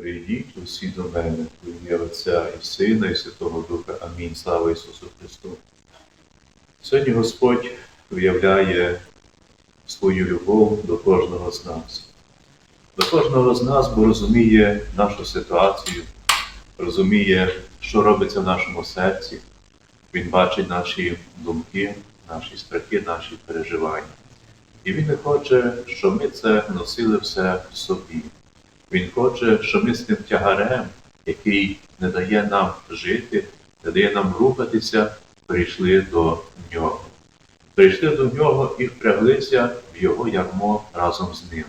Прийдіть усі до мене, в ім'я Отця і Сина, і Святого Духа. Амінь. Слава Ісусу Христу. Сьогодні Господь виявляє свою любов до кожного з нас. До кожного з нас, бо розуміє нашу ситуацію, розуміє, що робиться в нашому серці. Він бачить наші думки, наші страхи, наші переживання. І Він не хоче, щоб ми це носили все в собі. Він хоче, щоб ми з тим тягарем, який не дає нам жити, не дає нам рухатися, прийшли до нього. Прийшли до нього і впряглися в його ярмо разом з ним.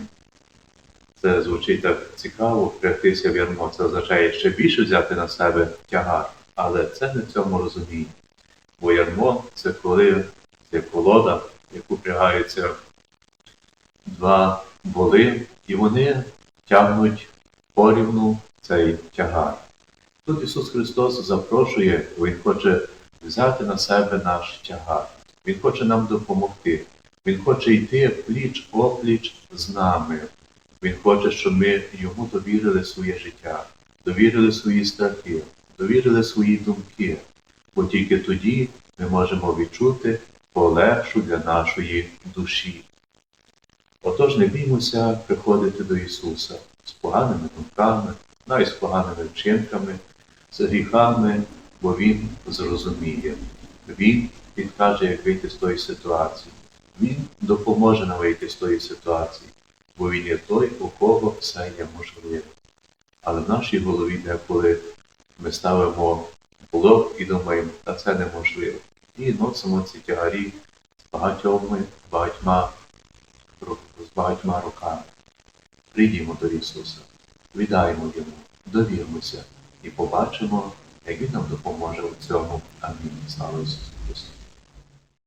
Це звучить так цікаво, впрягтися в ярмо. Це означає ще більше взяти на себе тягар, але це не в цьому розумінні. Бо ярмо це коли це колода, яку впрягаються два воли, і вони тягнуть порівну цей тягар. Тут Ісус Христос запрошує, Він хоче взяти на себе наш тягар. Він хоче нам допомогти. Він хоче йти пліч опліч з нами. Він хоче, щоб ми йому довірили своє життя, довірили свої страхи, довірили свої думки, бо тільки тоді ми можемо відчути полегшу для нашої душі. Отож не біймося приходити до Ісуса з поганими думками, навіть з поганими вчинками, з гріхами, бо Він зрозуміє. Він підкаже, як вийти з тої ситуації. Він допоможе нам вийти з тої ситуації, бо Він є той, у кого все є можливе. Але в нашій голові деколи ми ставимо блок і думаємо, та це неможливо. І носимо ці тягарі з багатьома, багатьма багатьма руками. Прийдімо до Ісуса, віддаємо Йому, довіримося і побачимо, як Він нам допоможе у цьому. Амінь. Слава Ісусу Христу.